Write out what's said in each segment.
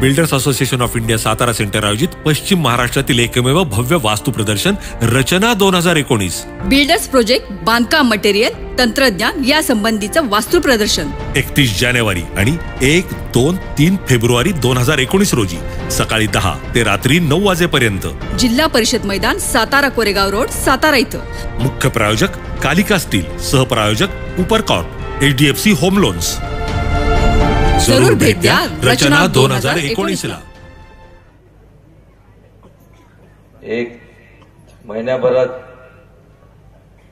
Builders association of India Satara centre आयोजित पश्चिम महाराष्ट्रातील एकमेव भव्य वास्तू प्रदर्शन रचना दोन हजार एकोणीस. बिल्डर्स प्रोजेक्ट बांधकाम मटेरियल तंत्रज्ञान या संबंधीचं वास्तू प्रदर्शन. एकतीस जानेवारी आणि एक दोन तीन फेब्रुवारी दोन हजार एकोणीस रोजी सकाळी दहा ते रात्री नऊ वाजेपर्यंत. जिल्हा परिषद मैदान सातारा कोरेगाव रोड सातारा इथं. मुख्य प्रायोजक कालिका स्टील सहप्रायोजक उपरकॉर्प एचडीएफसी होम लोन्स. जरूर भेट द्या. रचना दोन हजार एकोणीस ला एक महिन्याभरात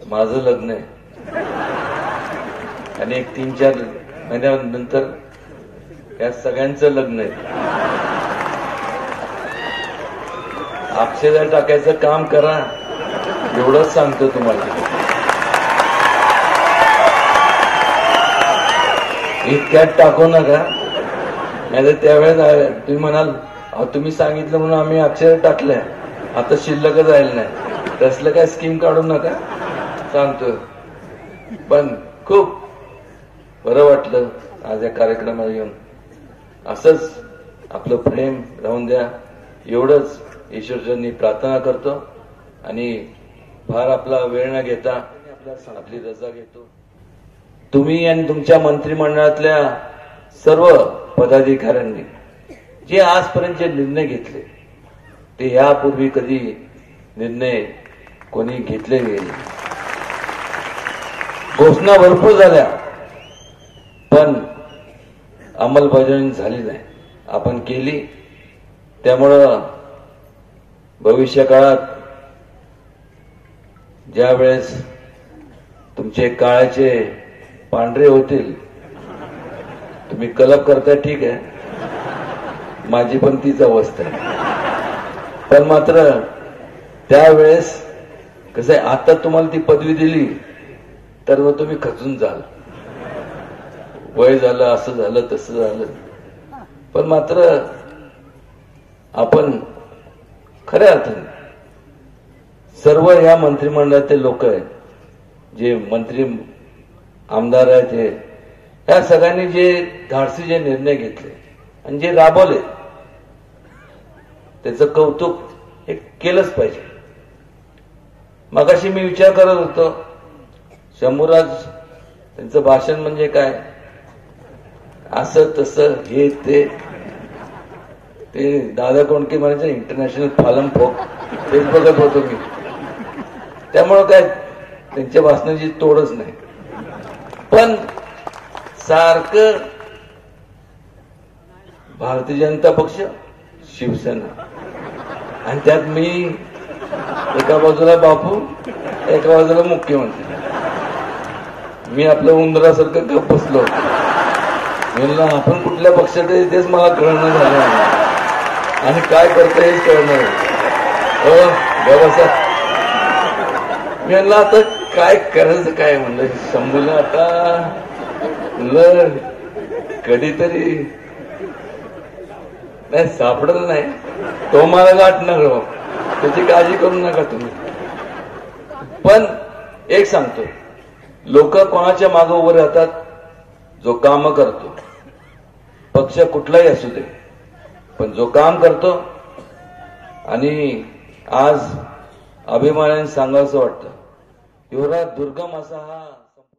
माझं लग्न आहे. आणि एक तीन चार महिन्यानंतर या सगळ्यांचं लग्न आहे. अक्षदा टाकायचं काम करा. एवढंच सांगतो तुम्हाला. इतक्यात टाकू नका. नाही त्यावेळेस तुम्ही म्हणाल अहो तुम्ही सांगितलं म्हणून आम्ही अक्षर टाकल्या. आता शिल्लकच राहिलं नाही. तसलं काय स्कीम काढू नका. सांगतो पण खूप बरं वाटलं आज या कार्यक्रमाला येऊन. असंच आपलं प्रेम राहून द्या. एवढंच ईश्वरचरणी प्रार्थना करतो. आणि फार आपला वेळ न घेता आपली रजा घेतो. तुम्ही आणि तुमच्या मंत्रिमंडळातल्या सर्व पदाधिकाऱ्यांनी जे आजपर्यंत जे निर्णय घेतले ते यापूर्वी कधी निर्णय कोणी घेतले गेले घोषणा भरपूर झाल्या पण अंमलबजावणी झाली नाही. आपण केली त्यामुळं भविष्य काळात ज्या वेळेस तुमचे काळाचे पांढरे होतील. तुम्ही कलप करताय ठीक आहे. माझी पण तीच अवस्था आहे. पण मात्र त्यावेळेस कसं आहे आता तुम्हाला ती पदवी दिली तर मग तुम्ही खचून जाल. वय झालं असं झालं तसं झालं. पण मात्र आपण खऱ्या अर्थाने सर्व या मंत्रिमंडळातले लोक आहेत जे मंत्री आमदाराचे आहेत या सगळ्यांनी जे धाडसी जे निर्णय घेतले आणि जे राबवले त्याचं कौतुक हे केलंच पाहिजे. मगाशी मी विचार करत होतो शंभूराज त्यांचं भाषण म्हणजे काय? असं तसं हे ते. ते दादा कोणके म्हणायचे इंटरनॅशनल फालम फोक तेच बघत होतो मी. त्यामुळं काय त्यांच्या भाषणाची तोडच नाही. पण सारखं भारतीय जनता पक्ष शिवसेना. आणि त्यात मी एका बाजूला बापू एका बाजूला मुख्यमंत्री. मी आपलं उंदरासारखं गप बसलो. म्हणलं आपण कुठल्या पक्षात आहे तेच मला कळणं झालं आणि काय करतं हेच कळणार हो बसा मी म्हणलं आता काय करायचं काय म्हणलं? शंभूला आता. लढ कधीतरी. नाही सापडत नाही. तो मला गाठणार नका त्याची काळजी करू नका तुम्ही. पण एक सांगतो. लोक कोणाच्या मागे उभं राहतात जो काम करतो. पक्ष कुठलाही असू दे. पण जो काम करतो आणि आज अभिमानाने सांगावंसं वाटतं. एवढा दुर्गम असा हा